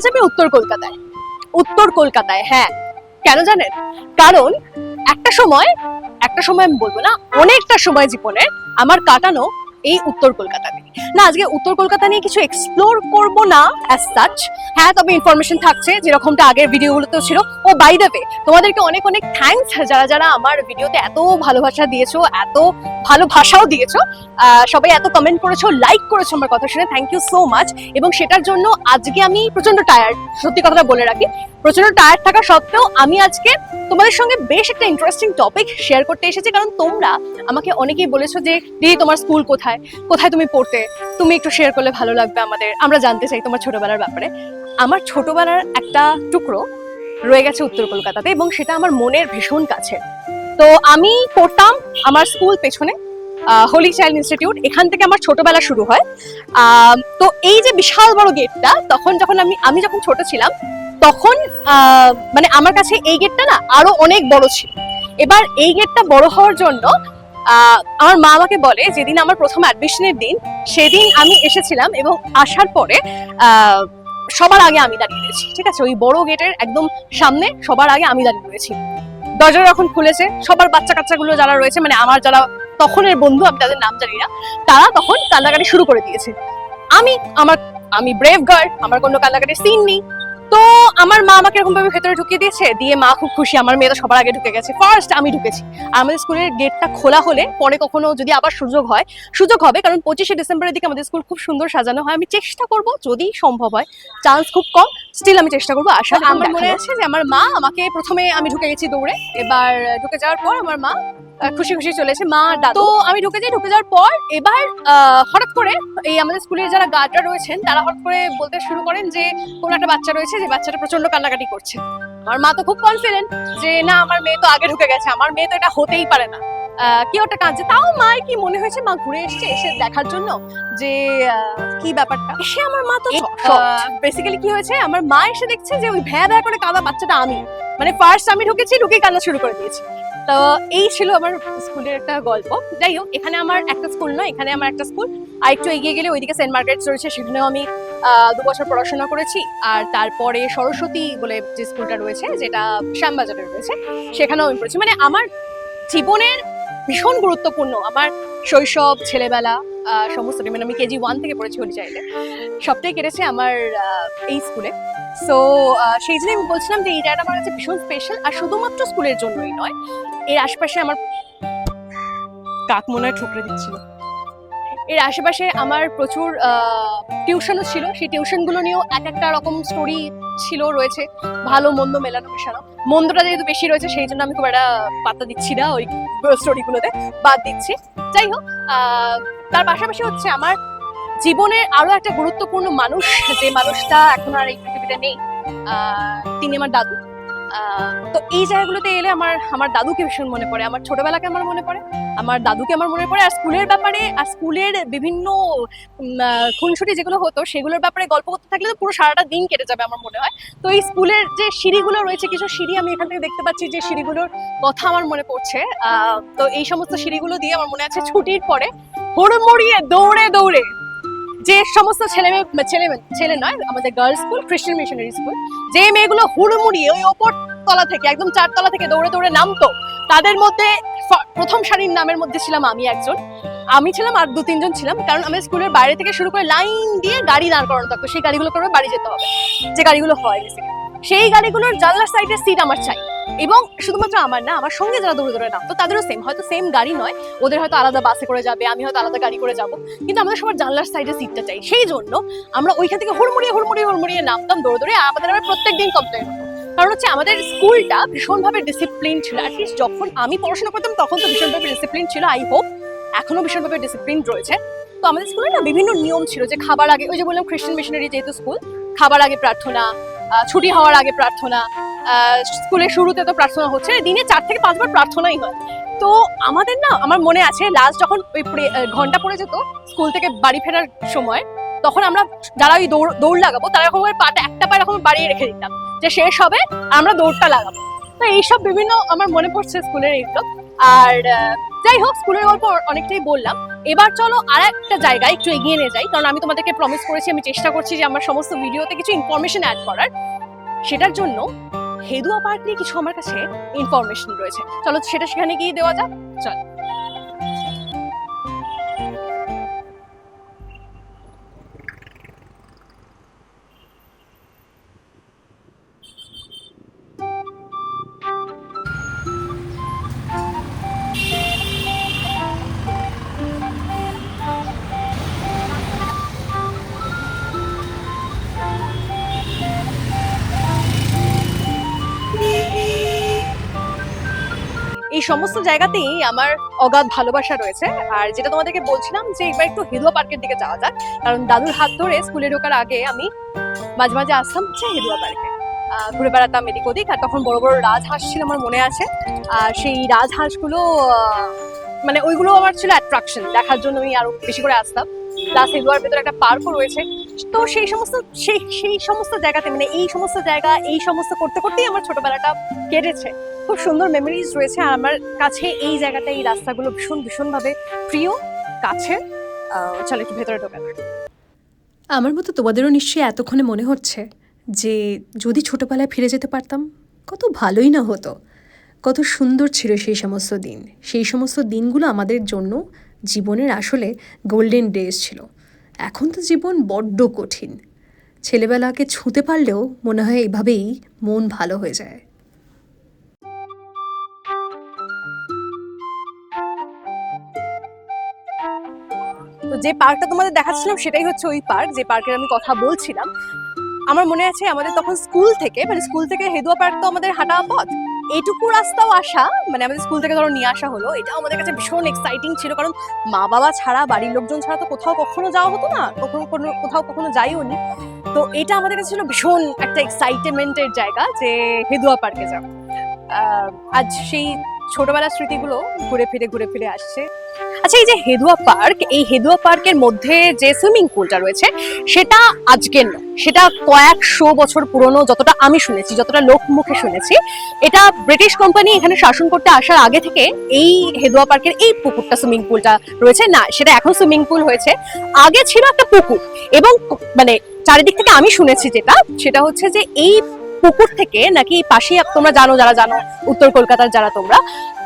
আজ আমি উত্তর কলকাতায়। উত্তর কলকাতায় হ্যাঁ। কেন জানেন? কারণ একটা সময় একটা সময় আমি বলব না, অনেকটা সময় জীবনে আমার কাটানো এই উত্তর কলকাতাতে না, আজকে উত্তর কলকাতা নিয়ে কিছু এক্সপ্লোর করব না অ্যাজ সাচ হ্যাঁ তবে ইনফরমেশন থাকছে, যেরকমটা আগের ভিডিওগুলোতেও ছিল। ও বাই তোমাদেরকে অনেক অনেক থ্যাঙ্কস যারা যারা আমার ভিডিওতে এত ভালোবাসা দিয়েছ, এত ভালোবাসাও দিয়েছ সবাই এত কমেন্ট করেছ লাইক করেছ আমার কথা শুনে থ্যাংক ইউ সো মাচ এবং সেটার জন্য আজকে আমি প্রচণ্ড টায়ার্ড সত্যি কথাটা বলে রাখি। প্রচণ্ড টায়ার্ড থাকা সত্ত্বেও আমি আজকে তোমাদের সঙ্গে বেশ একটা ইন্টারেস্টিং টপিক শেয়ার করতে এসেছি, কারণ তোমরা আমাকে অনেকেই বলেছ যে, দিদি, তোমার স্কুল কোথায়? কোথায় তুমি পড়তে? তুমি একটু শেয়ার করলে ভালো লাগবে আমাদের। আমরা জানতে চাই তোমার ছোটবেলার ব্যাপারে। আমার ছোটবেলার একটা টুকরো রয়ে গেছে উত্তর কলকাতাতে এবং সেটা আমার মনের ভীষণ কাছে। তো আমি পড়তাম আমার স্কুল পেছনে হোলি চাইল্ড ইনস্টিটিউট এখান থেকে আমার ছোটবেলা শুরু হয়। তো এই যে বিশাল বড় গেটটা তখন যখন আমি আমি যখন ছোট ছিলাম, তখন মানে আমার কাছে এই গেটটা না আরও অনেক বড় ছিল। এবার এই গেটটা বড় হওয়ার জন্য আমার মা আমাকে বলে যেদিন আমার প্রথম অ্যাডমিশনের দিন, সেদিন আমি এসেছিলাম এবং আসার পরে সবার আগে আমি দাঁড়িয়ে রয়েছি, ঠিক আছে? ওই বড় গেটের একদম সামনে সবার আগে আমি দাঁড়িয়ে রয়েছি। দরজা যখন খুলেছে, সবার বাচ্চা কাচ্চাগুলো যারা রয়েছে মানে আমার যারা তখনের বন্ধু, আমি তাদের নাম জানি না, তারা তখন কান্নাকাটি শুরু করে দিয়েছে। আমি, আমার, আমি ব্রেভ গার্ড আমার কোনো কান্নাকাটির সিন নেই। তো আমার মা আমাকে এরকম ভাবে ভেতরে ঢুকিয়ে দিয়েছে দিয়ে মা খুব খুশি আমার মেয়ে তো সবার আগে ঢুকে গেছে। ফার্স্ট আমি ঢুকেছি। আমাদের স্কুলের গেটটা খোলা হলে পরে কখনো যদি আবার সুযোগ হয় সুযোগ হবে কারণ পঁচিশে ডিসেম্বরের দিকে আমাদের স্কুল খুব সুন্দর সাজানো হয়। আমি চেষ্টা করব যদি সম্ভব হয়। চান্স খুব কম স্টিল আমি চেষ্টা করব। আসার আমার মনে আছে যে আমার মা আমাকে প্রথমে আমি ঢুকে গেছি দৌড়ে। এবার ঢুকে যাওয়ার পর আমার মা খুশি খুশি চলেছে মা আর দাদু। তো আমি ঢুকে যাই ঢুকে যাওয়ার পর এবার হঠাৎ করে এই আমাদের স্কুলের যারা গার্ডরা রয়েছেন তারা হঠাৎ করে বলতে শুরু করেন যে কোনো একটা বাচ্চা রয়েছে যে বাচ্চাটা প্রচণ্ড কান্নাকাটি করছে। আমার মা তো খুব কনফিডেন্ট যে না আমার মেয়ে তো আগে ঢুকে গেছে আমার মেয়ে তো এটা হতেই পারে না। আহ, কি ওটা কাঁদছে। তাও মায়ের কি মনে হয়েছে মা ঘুরে এসছে এসে দেখার জন্য যে কি ব্যাপারটা? এসে আমার মা তো বেসিক্যালি কি হয়েছে আমার মা এসে দেখছে যে ওই ভ্যা ভ্যা করে কাঁদা বাচ্চাটা আমি। মানে ফার্স্ট আমি ঢুকেছি ঢুকে কান্না শুরু করে দিয়েছি। তো এই ছিল আমার স্কুলের একটা গল্প। যাই হোক, এখানে আমার একটা স্কুল নয়, এখানে আমার একটা স্কুল। আর একটু এগিয়ে গেলে ওইদিকে সেন্ট মার্কেটস রয়েছে, সেখানেও আমি দু বছর পড়াশোনা করেছি। আর তারপরে সরস্বতী বলে যে স্কুলটা রয়েছে, যেটা শ্যামবাজারে রয়েছে, সেখানেও আমি পড়েছি। মানে আমার জীবনের ভীষণ গুরুত্বপূর্ণ। আমার শৈশব, ছেলেবেলা সমস্ত মানে আমি কেজি ওয়ান থেকে পড়েছি হলি চাইলে সবটাই কেটেছে আমার এই স্কুলে সো সেই জন্য আমি বলছিলাম যে এই জায়গাটা আমার কাছে ভীষণ স্পেশাল আর শুধুমাত্র স্কুলের জন্যই নয়, এর আশপাশে আমার কাক মনে হয় ঠুকরে দিচ্ছিল। এর আশেপাশে আমার প্রচুর টিউশনও ছিল, সেই টিউশনগুলো নিয়েও এক একটা রকম স্টোরি ছিল রয়েছে, ভালো, মন্দ, মেলানো, মেশানো। মন্দটা যেহেতু বেশি রয়েছে, সেই জন্য আমি খুব একটা পাত্তা দিচ্ছি না ওই স্টোরিগুলোতে বাদ দিচ্ছি। যাই হোক তার পাশাপাশি হচ্ছে আমার জীবনের আরও একটা গুরুত্বপূর্ণ মানুষ, যে মানুষটা এখন আর এই পৃথিবীতে নেই তিনি আমার দাদু। তো এই জায়গাগুলোতে এলে আমার আমার দাদুকে ভীষণ মনে পড়ে। আমার ছোটবেলাকে আমার মনে পড়ে। আমার দাদুকে আমার মনে পড়ে। আর স্কুলের ব্যাপারে, আর স্কুলের বিভিন্ন খুনসুটি যেগুলো হতো, সেগুলোর ব্যাপারে গল্প করতে থাকলে তো পুরো সারাটা দিন কেটে যাবে আমার মনে হয়। তো এই স্কুলের যে সিঁড়িগুলো রয়েছে, কিছু সিঁড়ি আমি এখান থেকে দেখতে পাচ্ছি যে সিঁড়িগুলোর কথা আমার মনে পড়ছে। তো এই সমস্ত সিঁড়িগুলো দিয়ে আমার মনে আছে ছুটির পরে হুড়মুড়িয়ে দৌড়ে দৌড়ে যে সমস্ত ছেলে মেয়ে, ছেলে ছেলে নয়, আমাদের girls school Christian missionary school যে মেয়েগুলো হুড়মুড়িয়ে ওই ওপর তলা থেকে, একদম চারতলা থেকে দৌড়ে দৌড়ে নামতো, তাদের মধ্যে প্রথম সারির নামের মধ্যে ছিলাম আমি একজন। আমি ছিলাম আর দু তিনজন ছিলাম, কারণ আমি স্কুলের বাইরে থেকে শুরু করে লাইন দিয়ে গাড়ি দাঁড় করানো থাকতো, সেই গাড়িগুলো করে বাড়ি যেতে হবে, যে গাড়িগুলো হয় সেই গাড়িগুলোর জানলার সাইডের সিট আমার চাই। এবং শুধুমাত্র আমার না, আমার সঙ্গে যারা দৌড়ে দৌড়ে নামতো তাদেরও সেম হয়তো সেম গাড়ি নয়, ওদের হয়তো আলাদা বাসে করে যাবে, আমি হয়তো আলাদা গাড়ি করে যাব, কিন্তু আমাদের সবার জানলার সাইডে সিটটা চাই। সেই জন্য আমরা ওইখান থেকে হুড়মুড়িয়ে হুড়মুড়িয়ে হুড়মুড়িয়ে নামতাম দৌড়ে দৌড়ে আমাদের আবার প্রত্যেক দিন কমপ্লেন হতো। কারণ হচ্ছে আমাদের স্কুলটা ভীষণভাবে ডিসিপ্লিন ছিল। অ্যাটলিস্ট যখন আমি পড়াশোনা করতাম, তখন তো ভীষণভাবে ডিসিপ্লিন ছিল আই হোপ এখনও ভীষণভাবে ডিসিপ্লিন রয়েছে। তো আমাদের স্কুলে না বিভিন্ন নিয়ম ছিল যে খাবার আগে, ওই যে বললাম খ্রিস্টান মিশনারি যেহেতু স্কুল খাবার আগে প্রার্থনা ছুটি হওয়ার আগে প্রার্থনা স্কুলের শুরুতে তো প্রার্থনা হচ্ছে, দিনে চার থেকে পাঁচবার প্রার্থনাই হয়। তো আমাদের না, আমার মনে আছে লাস্ট যখন ওই ঘণ্টা পড়ে যেত, স্কুল থেকে বাড়ি ফেরার সময়, তখন আমরা যারা ওই দৌড় দৌড় লাগাবো, তারা করে পাটা, একটা পা এরকম বাড়িয়ে রেখে দিতাম, যে শেষ হবে, আমরা দৌড়টা লাগাবো। তো এইসব বিভিন্ন আমার মনে পড়ছে স্কুলের এইসব আর যাই হোক, স্কুলের গল্প অনেকটাই বললাম। এবার চলো আর একটা জায়গায় একটু এগিয়ে নিয়ে যাই, কারণ আমি তোমাদেরকে প্রমিস করেছি, আমি চেষ্টা করছি যে আমার সমস্ত ভিডিওতে কিছু ইনফরমেশন অ্যাড করার। সেটার জন্য হেদুয়া পার্ক নিয়ে কিছু আমার কাছে ইনফরমেশন রয়েছে। চলো সেটা সেখানে গিয়ে দেওয়া যাক। চল। সমস্ত জায়গাতেই আমার অগাধ ভালোবাসা রয়েছে। আর যেটা তোমাদেরকে বলছিলাম যে এবার একটু হেদুয়া পার্কের দিকে যাওয়া যাক, কারণ দাদুর হাত ধরে স্কুলে ঢোকার আগে আমি মাঝে মাঝে আসতাম হচ্ছে হেদুয়া পার্কে। ঘুরে বেড়াতাম এদিক ওদিক, আর তখন বড় বড় রাজহাঁস ছিল আমার মনে আছে। আর সেই রাজহাঁসগুলো মানে ওইগুলো আমার ছিল অ্যাট্রাকশন দেখার জন্য আমি আরও বেশি করে আসতাম। প্লাস হেদুয়ার ভেতরে একটা পার্কও রয়েছে। তো সেই সমস্ত, সেই সেই সমস্ত জায়গাতে মানে এই সমস্ত জায়গা, এই সমস্ত করতে করতেই আমার ছোটবেলাটা কেটেছে। খুব সুন্দর মেমোরিজ রয়েছে। আর আমার কাছে এই জায়গাটা এই রাস্তাগুলো ভীষণ, ভীষণভাবে প্রিয় কাছে চলো একটু ভেতরে ঢোকা। আমার মতো তোমাদেরও নিশ্চয়ই এতক্ষণে মনে হচ্ছে যে যদি ছোটবেলায় ফিরে যেতে পারতাম, কত ভালোই না হতো। কত সুন্দর ছিল সেই সমস্ত দিন। সেই সমস্ত দিনগুলো আমাদের জন্য জীবনের আসলে গোল্ডেন ডেজ ছিল। এখন তো জীবন বড্ড কঠিন। ছেলেবেলাকে ছুঁতে পারলেও মনে হয় এভাবেই মন ভালো হয়ে যায়। তো যে পার্কটা তোমাদের দেখাচ্ছিলাম সেটাই হচ্ছে ওই পার্ক যে পার্কের আমি কথা বলছিলাম। আমার মনে আছে আমাদের তখন স্কুল থেকে মানে স্কুল থেকে হেদুয়া পার্ক তো আমাদের হাঁটা পথ। এইটুকু রাস্তাও আসা মানে আমাদের স্কুল থেকে ধরো নিয়ে আসা হলো এটাও আমাদের কাছে ভীষণ এক্সাইটিং ছিল কারণ মা বাবা ছাড়া বাড়ির লোকজন ছাড়া তো কোথাও কখনো যাওয়া হতো না কখনো কোনো কোথাও কখনো যাইও নি। তো এটা আমাদের কাছে ছিল ভীষণ একটা এক্সাইটমেন্টের জায়গা যে হেদুয়া পার্কে আহ, আজ সেই ছোটবেলার স্মৃতিগুলো ঘুরে ফিরে ঘুরে ফিরে আসছে। আচ্ছা এই যে হেদুয়া পার্ক, এই হেদুয়া পার্কের মধ্যে যে সুইমিং পুলটা রয়েছে, সেটা আজকের সেটা কয়েকশো বছর পুরনো যতটা আমি শুনেছি, যতটা লোক মুখে শুনেছি। এটা ব্রিটিশ কোম্পানি এখানে শাসন করতে আসার আগে থেকে এই হেদুয়া পার্কের এই পুকুরটা সুইমিং পুলটা রয়েছে। না, সেটা এখন সুইমিং পুল হয়েছে। আগে ছিল একটা পুকুর এবং মানে চারিদিক থেকে আমি শুনেছি যেটা, সেটা হচ্ছে যে এই পুকুর থেকে নাকি পাশেই তোমরা জানো, যারা জানো, উত্তর কলকাতার যারা তোমরা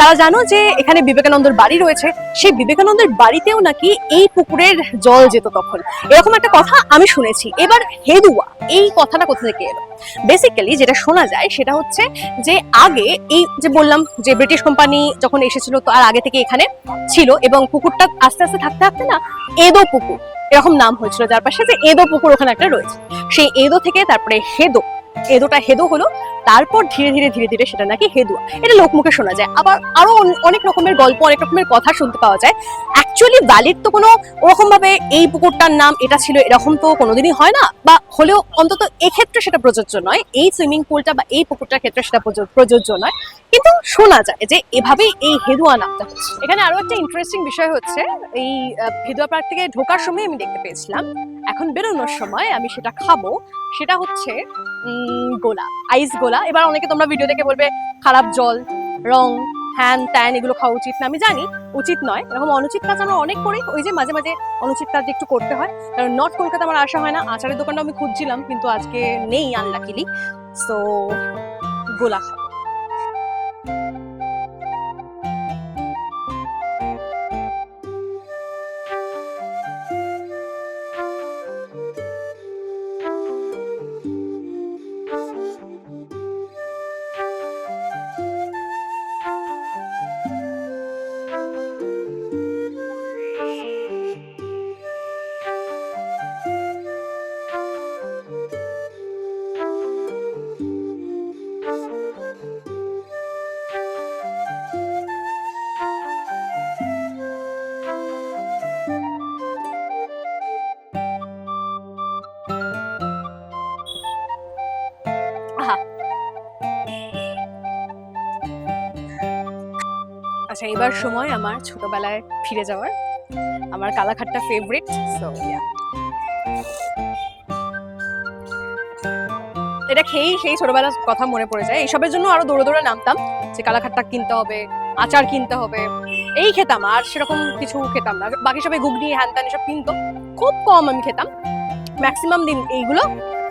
তারা জানো যে এখানে বিবেকানন্দের বাড়ি রয়েছে। সেই বিবেকানন্দের বাড়িতেও নাকি এই পুকুরের জল যেত তখন। এরকম একটা কথা আমি শুনেছি। এবার হেদুয়া, এই কথাটা কোথা থেকে এলো? বেসিক্যালি যেটা শোনা যায় সেটা হচ্ছে যে আগে এই যে বললাম যে ব্রিটিশ কোম্পানি যখন এসেছিল তো আর আগে থেকে এখানে ছিল এবং পুকুরটা আস্তে আস্তে থাকতে থাকতে না এদো পুকুর এরকম নাম হয়েছিল, যার পাশে যে এদো পুকুর ওখানে একটা রয়েছে। সেই এদো থেকে তারপরে হেদো, এদোটা হেদো হলো। তারপর ধীরে ধীরে ধীরে ধীরে সেটা নাকি হেদুয়া। এটা লোকমুখে শোনা যায়। আবার আরও অনেক রকমের গল্প অনেক রকমের কথা শুনতে পাওয়া যায়। অ্যাকচুয়ালি ভ্যালিড তো কোনো ওরকম ভাবে এই পুকুরটার নাম এটা ছিল এরকম তো কোনোদিনই হয় না। বা হলেও অন্তত এক্ষেত্রে সেটা প্রযোজ্য নয়। এই সুইমিং পুলটা বা এই পুকুরটার ক্ষেত্রে সেটা প্রযোজ্য- নয়। কিন্তু শোনা যায় যে এভাবেই এই হেদুয়া নামটা হচ্ছে। এখানে আরও একটা ইন্টারেস্টিং বিষয় হচ্ছে এই হেদুয়া পার্ক থেকে ঢোকার সময় আমি দেখতে পেয়েছিলাম। এখন বেরোনোর সময় আমি সেটা খাব। সেটা হচ্ছে উম, গোলা আইস গোলা এবার অনেকে তোমরা ভিডিও দেখে বলবে, খারাপ জল, রং, হ্যান, ত্যান, এগুলো খাওয়া উচিত না। আমি জানি, উচিত নয়, এরকম অনুচিত কাজ আমরা অনেক করি, ওই যে মাঝে মাঝে অনুচিত কাজ একটু করতে হয়। কারণ নর্থ কলকাতা আমার আসা হয় না, আচারের দোকানটা আমি খুঁজছিলাম, কিন্তু আজকে নেই আনলাকিলি সো গোলা খাব আচ্ছা এবার সময় আমার ছোটবেলায় ফিরে যাওয়ার। আমার কালাঘাটটা ফেভারিট সো এটা খেয়েই সেই ছোটবেলার কথা মনে পড়ে যায়। এইসবের জন্য আরও দৌড়ে দৌড়ে নামতাম যে কালাঘাটটা কিনতে হবে, আচার কিনতে হবে। এই খেতাম, আর সেরকম কিছু খেতাম না। বাকি সবাই ঘুগনি হ্যান ত্যান এসব কিনতো। খুব কম আমি খেতাম। ম্যাক্সিমাম দিন এইগুলো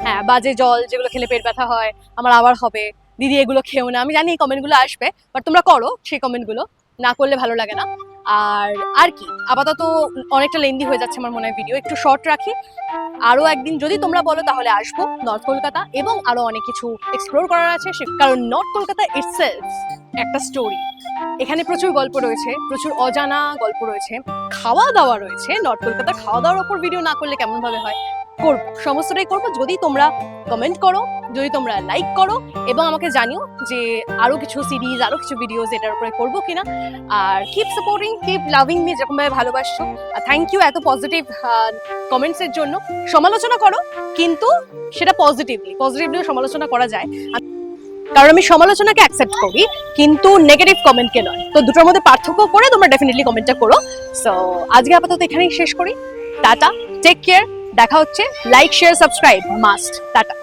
হ্যাঁ বাজে জল, যেগুলো খেলে পেট ব্যথা হয়, আমার আবার হবে। দিদি এগুলো খেও না। আমি জানি এই কমেন্টগুলো আসবে বাট তোমরা করো সেই কমেন্টগুলো না করলে ভালো লাগে না। আর আর কি? আপাতত অনেকটা লেন্দি হয়ে যাচ্ছে আমার মনে হয় ভিডিও একটু শর্ট রাখি। আরও একদিন যদি তোমরা বলো, তাহলে আসব নর্থ কলকাতা এবং আরও অনেক কিছু এক্সপ্লোর করার আছে কারণ নর্থ কলকাতা ইটসেলফ একটা স্টোরি এখানে প্রচুর গল্প রয়েছে, প্রচুর অজানা গল্প রয়েছে খাওয়া দাওয়া রয়েছে। নর্থ কলকাতা খাওয়া দাওয়ার ওপর ভিডিও না করলে কেমন ভাবে হয়? করব। সমস্তটাই করব। যদি তোমরা কমেন্ট করো যদি তোমরা লাইক করো এবং আমাকে জানিও যে আরও কিছু সিরিজ আরও কিছু ভিডিওস এটার উপরে করব কিনা। আর keep supporting keep loving me যেরকম ভাবে ভালোবাসছো। আর থ্যাংক ইউ এত পজিটিভ কমেন্টস এর জন্য। সমালোচনা করো, কিন্তু সেটা পজিটিভলি পজিটিভলিও সমালোচনা করা যায়। কারণ আমি সমালোচনাকে অ্যাকসেপ্ট করি, কিন্তু নেগেটিভ কমেন্টকে নয়। তো দুটোর মধ্যে পার্থক্য করে তোমরা ডেফিনেটলি কমেন্টটা করো। সো আজকে আপাতত এখানেই শেষ করি। টাটা টেক কেয়ার দেখা হচ্ছে। Like share subscribe must tata.